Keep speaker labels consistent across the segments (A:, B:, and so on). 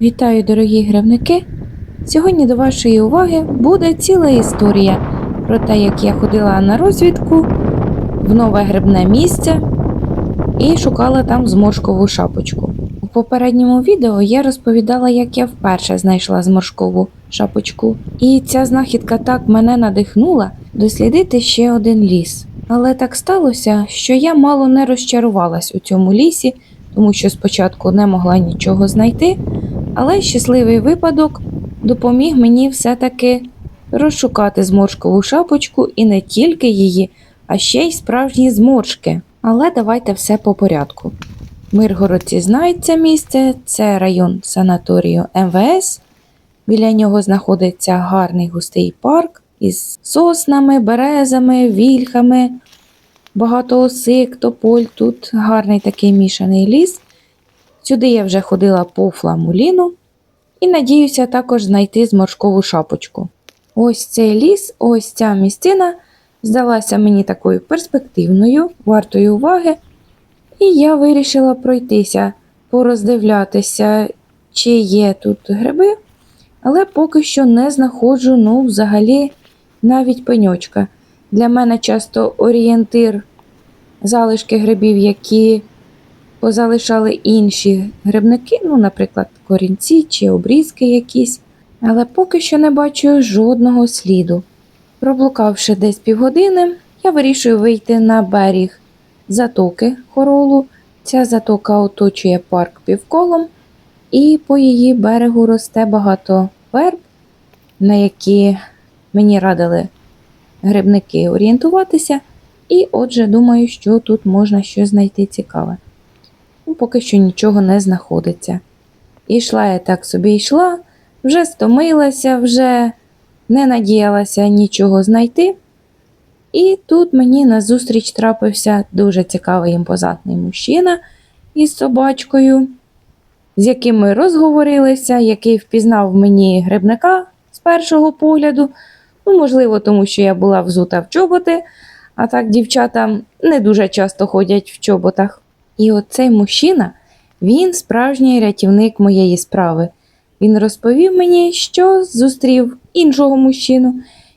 A: Вітаю, дорогі грибники! Сьогодні до вашої уваги буде ціла історія про те, як я ходила на розвідку в нове грибне місце і шукала там зморшкову шапочку. У попередньому відео я розповідала, як я вперше знайшла зморшкову шапочку, і ця знахідка так мене надихнула дослідити ще один ліс. Але так сталося, що я мало не розчарувалась у цьому лісі, тому що спочатку не могла нічого знайти. Але щасливий випадок допоміг мені все-таки розшукати зморшкову шапочку і не тільки її, а ще й справжні зморшки. Але давайте все по порядку. Миргородці знають це місце, це район санаторію МВС. Біля нього знаходиться гарний густий парк із соснами, березами, вільхами, багато осик, тополь. Тут гарний такий мішаний ліс. Сюди я вже ходила по фламуліну і надіюся також знайти зморшкову шапочку. Ось цей ліс, ось ця місцина здалася мені такою перспективною, вартою уваги, і я вирішила пройтися, пороздивлятися, чи є тут гриби, але поки що не знаходжу, ну, взагалі, навіть пеньочка. Для мене часто орієнтир залишки грибів, які позалишали інші грибники, ну, наприклад, корінці чи обрізки якісь, але поки що не бачу жодного сліду. Проблукавши десь півгодини, я вирішую вийти на берег затоки хоролу. Ця затока оточує парк півколом, і по її берегу росте багато верб, на які мені радили грибники орієнтуватися. І отже, думаю, що тут можна щось знайти цікаве. Ну, поки що нічого не знаходиться. І йшла я так собі йшла, вже стомилася, вже не надіялася нічого знайти. І тут мені назустріч трапився дуже цікавий імпозантний мужчина із собачкою, з яким ми розговорилися, який впізнав мені грибника з першого погляду. Ну, можливо, тому що я була взута в чоботи, а так дівчата не дуже часто ходять в чоботах. І оцей мужчина, він справжній рятівник моєї справи. Він розповів мені, що зустрів іншого мужчину,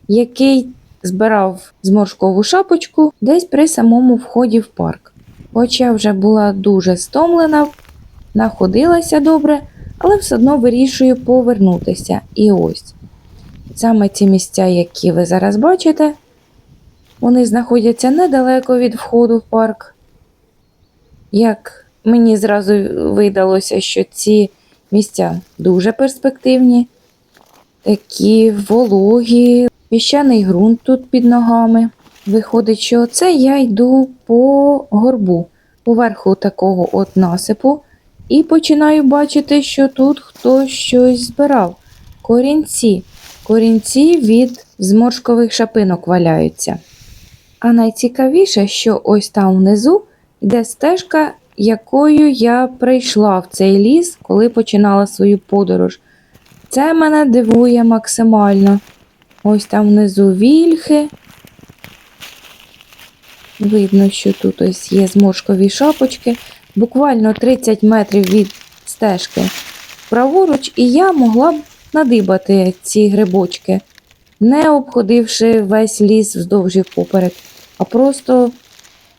A: який збирав зморшкову шапочку десь при самому вході в парк. Хоч я вже була дуже стомлена, находилася добре, але все одно вирішую повернутися. І ось саме ці місця, які ви зараз бачите, вони знаходяться недалеко від входу в парк. Як мені зразу видалося, що ці місця дуже перспективні, такі вологі, піщаний ґрунт тут під ногами. Виходить, що це я йду по горбу, поверху такого от насипу, і починаю бачити, що тут хтось щось збирав. Корінці. Корінці від зморшкових шапинок валяються. А найцікавіше, що ось там внизу йде стежка, якою я прийшла в цей ліс, коли починала свою подорож. Це мене дивує максимально. Ось там внизу вільхи. Видно, що тут ось є зморшкові шапочки. Буквально 30 метрів від стежки праворуч, і я могла б надибати ці грибочки, не обходивши весь ліс вздовж і поперек, а просто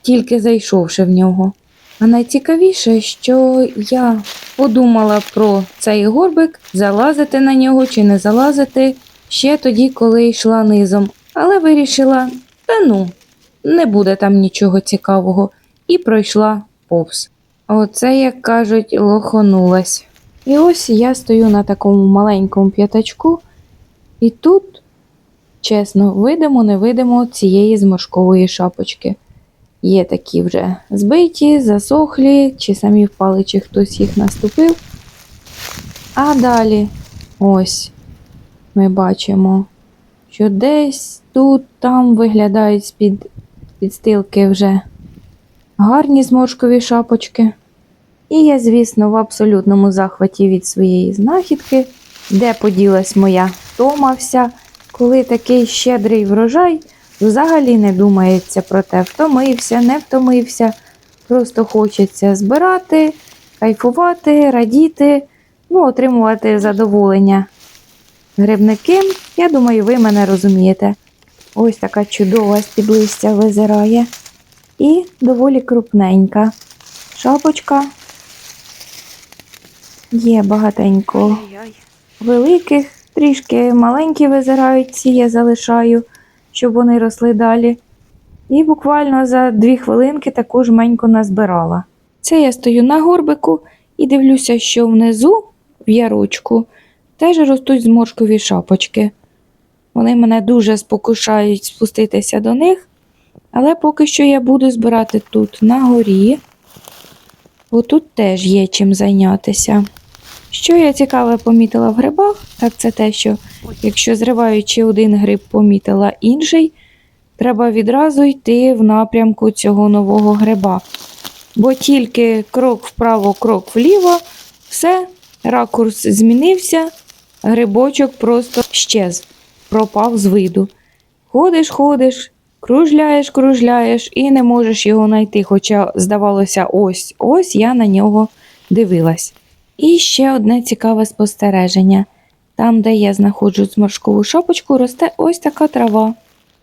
A: тільки зайшовши в нього. А найцікавіше, що я подумала про цей горбик, залазити на нього чи не залазити ще тоді, коли йшла низом, але вирішила, та ну, не буде там нічого цікавого, і пройшла повз. Оце, як кажуть, лохонулась. І ось я стою на такому маленькому п'ятачку, і тут, чесно, видимо, не видимо цієї зморшкової шапочки. Є такі вже збиті, засохлі, чи самі впали, чи хтось їх наступив. А далі ось ми бачимо, що десь тут, там виглядають з-під підстилки вже гарні зморшкові шапочки. І я, звісно, в абсолютному захваті від своєї знахідки, де поділась моя втома вся, коли такий щедрий врожай взагалі не думається про те, втомився, не втомився. Просто хочеться збирати, кайфувати, радіти, ну, отримувати задоволення. Грибники, я думаю, ви мене розумієте. Ось така чудова стіблистя визирає. І доволі крупненька. Шапочка. Є багатенько великих, трішки маленькі визирають, ці я залишаю, щоб вони росли далі. І буквально за дві хвилинки таку жменьку назбирала. Це я стою на горбику і дивлюся, що внизу, в ярочку, теж ростуть зморшкові шапочки. Вони мене дуже спокушають спуститися до них, але поки що я буду збирати тут на горі, бо тут теж є чим зайнятися. Що я цікаве помітила в грибах, так це те, що якщо зриваючи один гриб помітила інший, треба відразу йти в напрямку цього нового гриба. Бо тільки крок вправо, крок вліво, все, ракурс змінився, грибочок просто щез, пропав з виду. Ходиш, ходиш, кружляєш, кружляєш і не можеш його знайти. Хоча, здавалося, ось ось я на нього дивилась. І ще одне цікаве спостереження. Там, де я знаходжу зморшкову шапочку, росте ось така трава.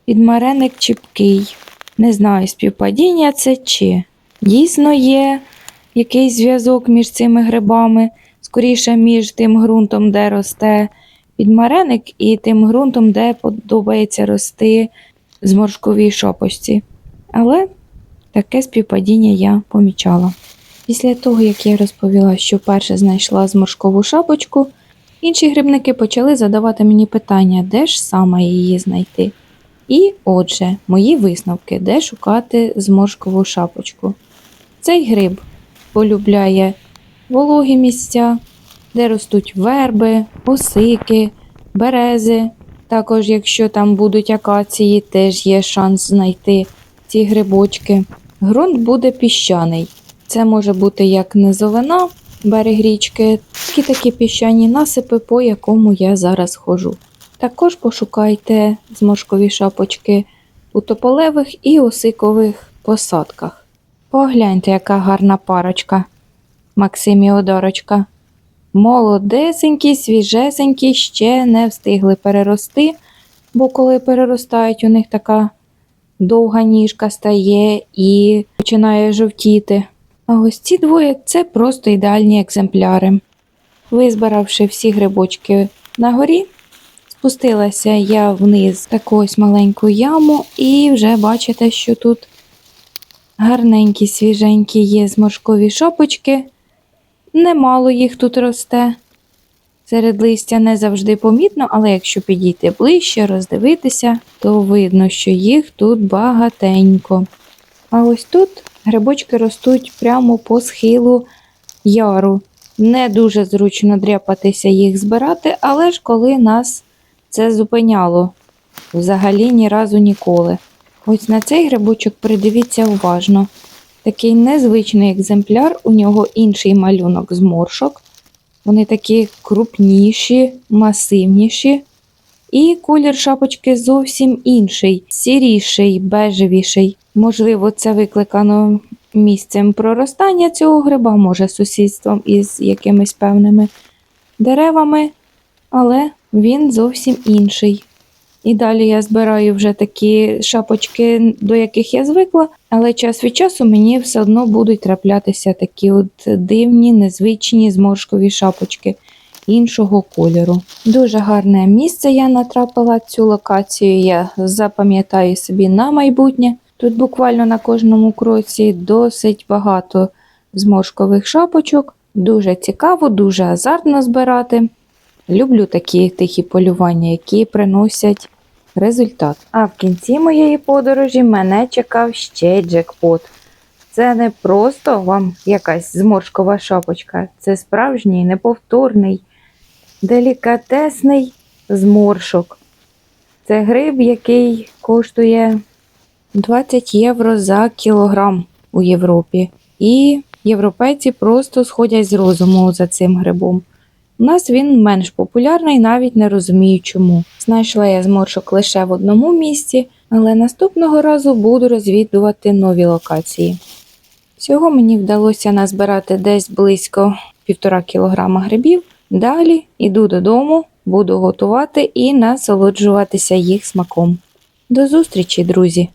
A: Підмареник чіпкий. Не знаю, співпадіння це чи. Дійсно є якийсь зв'язок між цими грибами, скоріше між тим ґрунтом, де росте підмареник, і тим ґрунтом, де подобається рости зморшковій шапочці. Але таке співпадіння я помічала. Після того, як я розповіла, що перше знайшла зморшкову шапочку, інші грибники почали задавати мені питання, де ж саме її знайти. І, отже, мої висновки, де шукати зморшкову шапочку. Цей гриб полюбляє вологі місця, де ростуть верби, осики, берези. Також, якщо там будуть акації, теж є шанс знайти ці грибочки. Ґрунт буде піщаний. Це може бути як низовина, берег річки, так і такі піщані насипи, по якому я зараз ходжу. Також пошукайте зморшкові шапочки у тополевих і осикових посадках. Погляньте, яка гарна парочка. Максим і Одорочка. Молодесенькі, свіжесенькі, ще не встигли перерости, бо коли переростають, у них така довга ніжка стає і починає жовтіти. А ось ці двоє це просто ідеальні екземпляри. Визбиравши всі грибочки на горі, спустилася я вниз таку ось маленьку яму, і вже бачите, що тут гарненькі, свіженькі є зморшкові шопочки. Немало їх тут росте. Серед листя не завжди помітно, але якщо підійти ближче, роздивитися, то видно, що їх тут багатенько. А ось тут грибочки ростуть прямо по схилу яру. Не дуже зручно дряпатися їх збирати, але ж коли нас це зупиняло, взагалі ні разу ніколи. Ось на цей грибочок придивіться уважно. Такий незвичний екземпляр, у нього інший малюнок зморшок. Вони такі крупніші, масивніші. І колір шапочки зовсім інший, сіріший, бежевіший. Можливо, це викликано місцем проростання цього гриба, може сусідством із якимись певними деревами, але він зовсім інший. І далі я збираю вже такі шапочки, до яких я звикла, але час від часу мені все одно будуть траплятися такі от дивні, незвичні зморшкові шапочки іншого кольору. Дуже гарне місце я натрапила цю локацію, я запам'ятаю собі на майбутнє. Тут буквально на кожному кроці досить багато зморшкових шапочок. Дуже цікаво, дуже азартно збирати. Люблю такі тихі полювання, які приносять результат. А в кінці моєї подорожі мене чекав ще джекпот. Це не просто вам якась зморшкова шапочка, це справжній неповторний, делікатесний зморшок. Це гриб, який коштує 20 євро за кілограм у Європі. І європейці просто сходять з розуму за цим грибом. У нас він менш популярний, навіть не розумію чому. Знайшла я зморшок лише в одному місці, але наступного разу буду розвідувати нові локації. Всього мені вдалося назбирати десь близько півтора кілограма грибів. Далі іду додому, буду готувати і насолоджуватися їх смаком. До зустрічі, друзі!